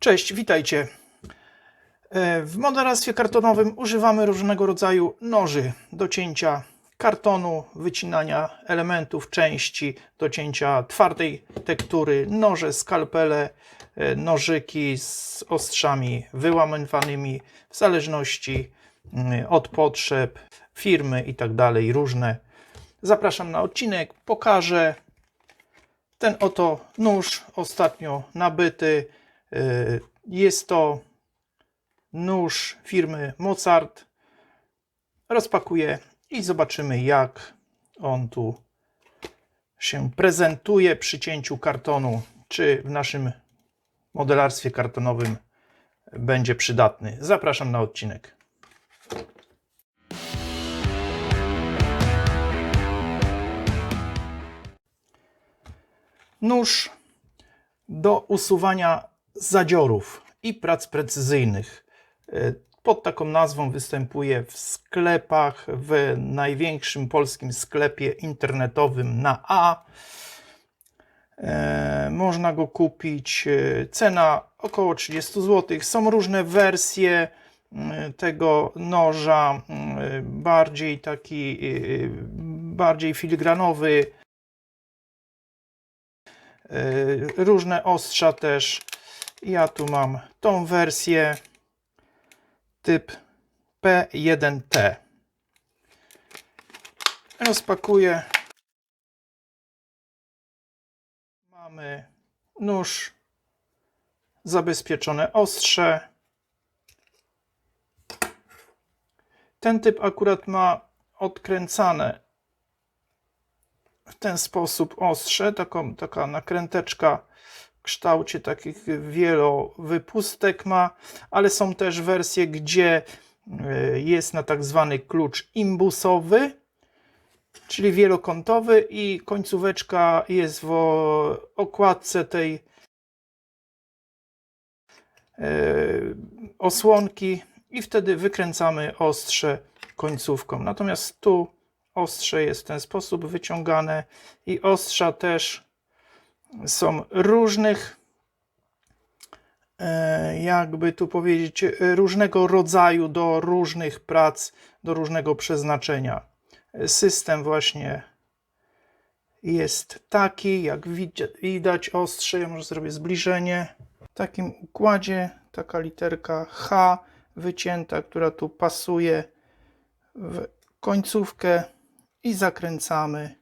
Cześć, witajcie. E, W modelarstwie kartonowym używamy różnego rodzaju noży do cięcia kartonu, wycinania elementów, części, do cięcia twardej tektury, noże, skalpele, e, nożyki z ostrzami wyłamywanymi w zależności mm, od potrzeb firmy i tak dalej, różne. Zapraszam na odcinek, pokażę ten oto nóż ostatnio nabyty. Y, Jest to nóż firmy Mozart. Rozpakuję i zobaczymy, jak on tu się prezentuje przy cięciu kartonu. Czy w naszym modelarstwie kartonowym będzie przydatny. Zapraszam na odcinek. Nóż do usuwania zadziorów i prac precyzyjnych. E, Pod taką nazwą występuje w sklepach, w największym polskim sklepie internetowym na A. E, Można go kupić. e, Cena około 30 zł. Są różne wersje tego noża, bardziej taki, bardziej filigranowy, różne ostrza też. Ja tu mam tą wersję typ P1T. Rozpakuję. Mamy nóż, zabezpieczone ostrze. Ten typ akurat ma odkręcane w ten sposób ostrze, taką, taka nakręteczka kształcie takich wielowypustek ma, ale są też wersje, gdzie y, jest na tak zwany klucz imbusowy, czyli wielokątowy i końcóweczka jest w okładce tej y, osłonki i wtedy wykręcamy ostrze końcówką. Natomiast tu ostrze jest w ten sposób wyciągane i ostrza też są różnych, e, jakby tu powiedzieć, różnego rodzaju do różnych prac, do różnego przeznaczenia. System właśnie jest taki, jak widać ostrze, ja może zrobię zbliżenie. W takim układzie taka literka H wycięta, która tu pasuje w końcówkę i zakręcamy.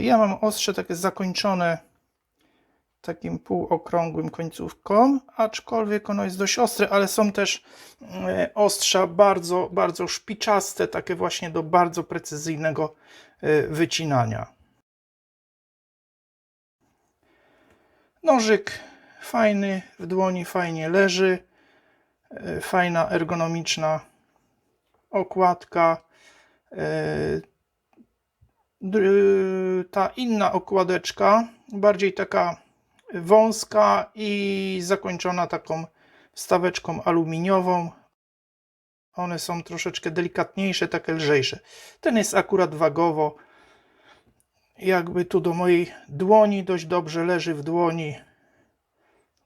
Ja mam ostrze takie zakończone takim półokrągłym końcówką, aczkolwiek ono jest dość ostre, ale są też e, ostrza bardzo, bardzo szpiczaste, takie właśnie do bardzo precyzyjnego e, wycinania. Nożyk fajny, w dłoni fajnie leży e, fajna ergonomiczna okładka. Dr- Ta inna okładeczka, bardziej taka wąska i zakończona taką wstaweczką aluminiową. One są troszeczkę delikatniejsze, takie lżejsze. Ten jest akurat wagowo, jakby tu do mojej dłoni, dość dobrze leży w dłoni.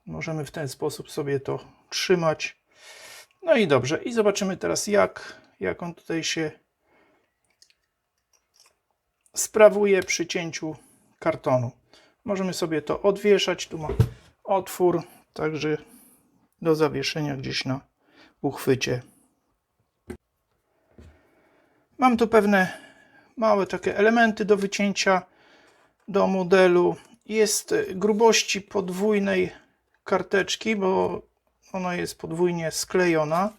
Możemy w ten sposób sobie to trzymać. No i dobrze, i zobaczymy teraz, jak, jak on tutaj się sprawuje przy cięciu kartonu. Możemy sobie to odwieszać. Tu ma otwór, także do zawieszenia gdzieś na uchwycie. Mam tu pewne małe takie elementy do wycięcia do modelu. Jest grubości podwójnej karteczki, bo ona jest podwójnie sklejona.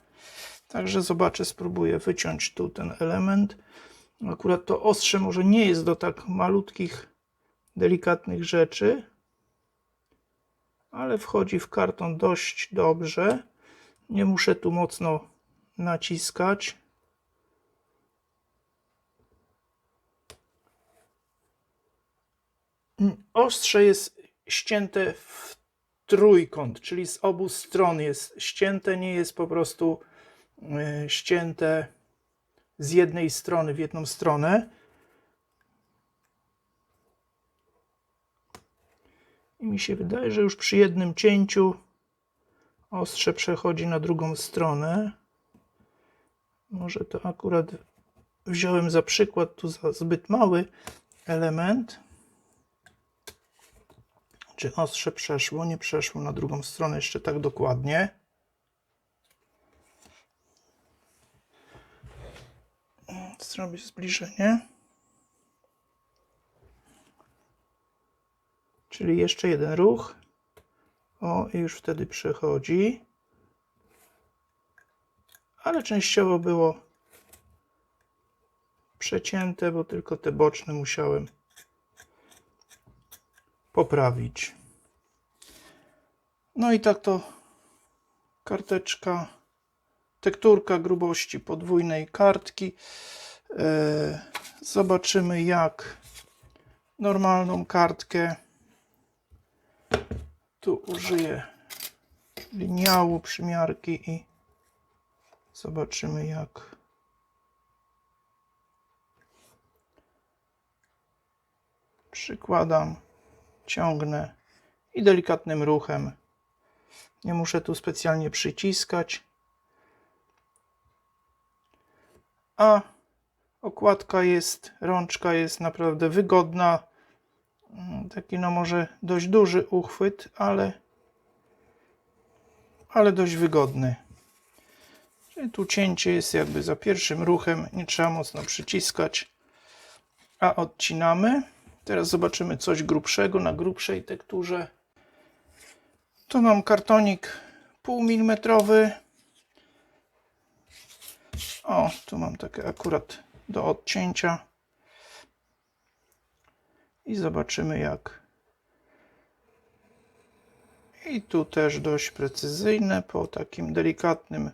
Także zobaczę, spróbuję wyciąć tu ten element. Akurat to ostrze może nie jest do tak malutkich, delikatnych rzeczy, ale wchodzi w karton dość dobrze. Nie muszę tu mocno naciskać. Ostrze jest ścięte w trójkąt, czyli z obu stron jest ścięte, nie jest po prostu e, ścięte z jednej strony w jedną stronę. I mi się wydaje, że już przy jednym cięciu ostrze przechodzi na drugą stronę. Może to akurat wziąłem za przykład tu za zbyt mały element. Czy ostrze przeszło? Nie przeszło na drugą stronę jeszcze tak dokładnie. Zrobię zbliżenie. Czyli jeszcze jeden ruch. O, i już wtedy przechodzi. Ale częściowo było przecięte, bo tylko te boczne musiałem poprawić. No i tak to karteczka, tekturka grubości podwójnej kartki. E, Zobaczymy jak normalną kartkę. Tu użyję liniału, przymiarki i zobaczymy jak przykładam, ciągnę i delikatnym ruchem. Nie muszę tu specjalnie przyciskać. A okładka jest, rączka jest naprawdę wygodna. Mm, Taki no może dość duży uchwyt, ale ale dość wygodny. Czyli tu cięcie jest jakby za pierwszym ruchem, nie trzeba mocno przyciskać, a odcinamy. Teraz zobaczymy coś grubszego na grubszej tekturze. Tu mam kartonik pół milimetrowy. O, tu mam takie akurat do odcięcia. I zobaczymy jak. I tu też dość precyzyjne po takim delikatnym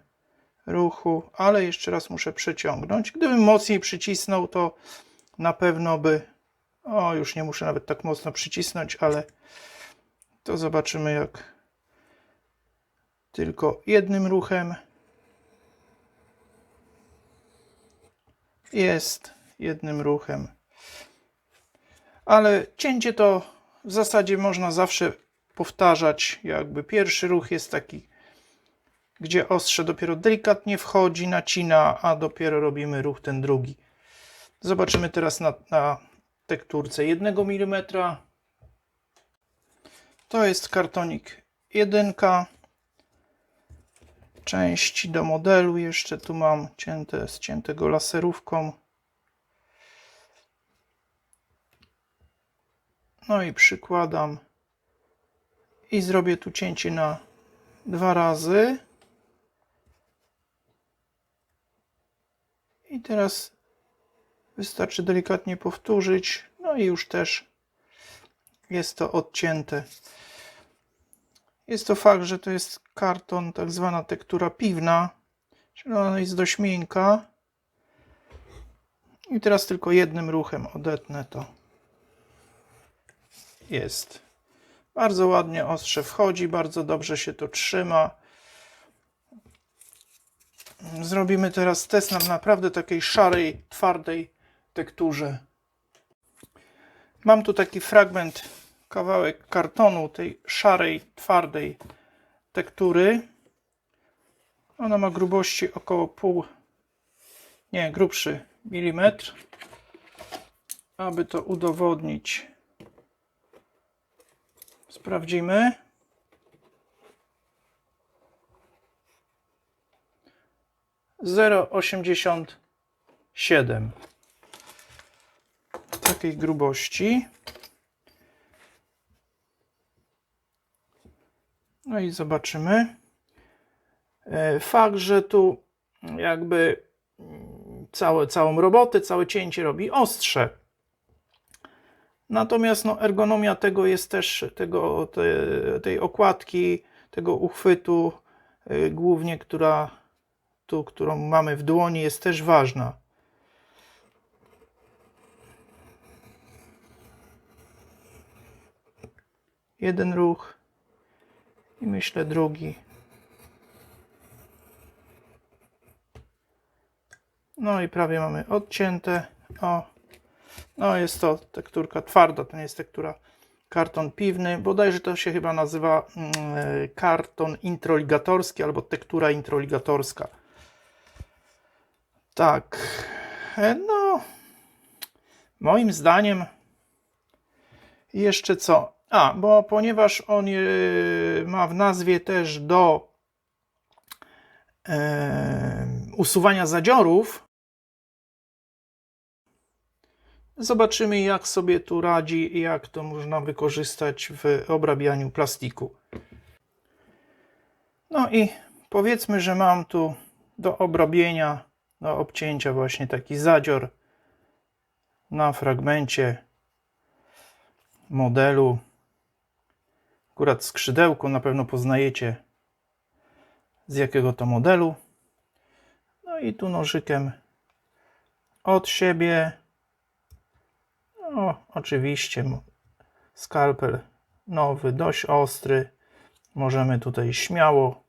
ruchu, ale jeszcze raz muszę przeciągnąć. Gdybym mocniej przycisnął, to na pewno by. O, już nie muszę nawet tak mocno przycisnąć, ale to zobaczymy jak tylko jednym ruchem. Jest jednym ruchem. Ale cięcie to w zasadzie można zawsze powtarzać. Jakby pierwszy ruch jest taki, gdzie ostrze dopiero delikatnie wchodzi, nacina, a dopiero robimy ruch ten drugi. Zobaczymy teraz na, na tekturce 1 mm. To jest kartonik 1. Części do modelu jeszcze tu mam cięte, ścięte go laserówką. No i przykładam i zrobię tu cięcie na dwa razy. I teraz wystarczy delikatnie powtórzyć. No i już też jest to odcięte. Jest to fakt, że to jest karton, tak zwana tektura piwna, czyli ona jest dość miękka. I teraz tylko jednym ruchem odetnę to. Jest. Bardzo ładnie ostrze wchodzi, bardzo dobrze się to trzyma. Zrobimy teraz test na naprawdę takiej szarej, twardej tekturze. Mam tu taki fragment, kawałek kartonu tej szarej, twardej tektury. Ona ma grubości około pół, nie, grubszy milimetr. Aby to udowodnić, sprawdzimy. Zero osiemdziesiąt siedem takiej grubości. No i zobaczymy. E, Fakt, że tu jakby mm, całe, całą robotę, całe cięcie robi ostrze. Natomiast no, ergonomia tego jest też, tego, te, tej okładki, tego uchwytu, y, głównie która tu, którą mamy w dłoni, jest też ważna. Jeden ruch i myślę drugi. No i prawie mamy odcięte. O, no jest to tekturka twarda, to nie jest tektura karton piwny, bodajże to się chyba nazywa mm, e, karton introligatorski albo tektura introligatorska. Tak, e, no, moim zdaniem jeszcze co? A, bo ponieważ on e, ma w nazwie też do e, usuwania zadziorów, Zobaczymy, jak sobie tu radzi i jak to można wykorzystać w obrabianiu plastiku. No i powiedzmy, że mam tu do obrobienia, do obcięcia właśnie taki zadzior na fragmencie modelu. Akurat skrzydełko na pewno poznajecie z jakiego to modelu. No i tu nożykiem od siebie no, oczywiście skalpel nowy, dość ostry. Możemy tutaj śmiało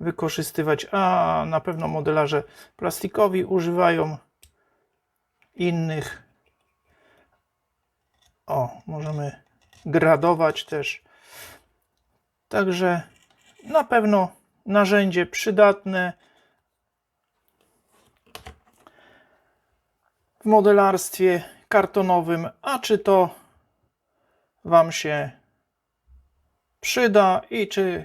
wykorzystywać, a na pewno modelarze plastikowi używają innych. O, możemy gradować też. Także na pewno narzędzie przydatne w modelarstwie kartonowym, a czy to Wam się przyda i czy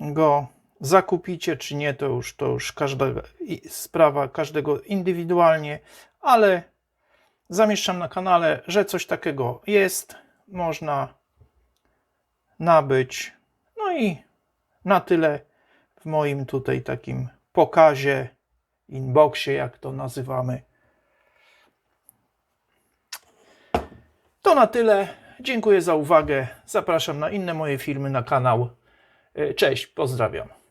go zakupicie, czy nie, to już, to już każda sprawa każdego indywidualnie, ale zamieszczam na kanale, że coś takiego jest, można nabyć. No i na tyle w moim tutaj takim pokazie, inboxie, jak to nazywamy. To na tyle. Dziękuję za uwagę. Zapraszam na inne moje filmy na kanał. Cześć, pozdrawiam.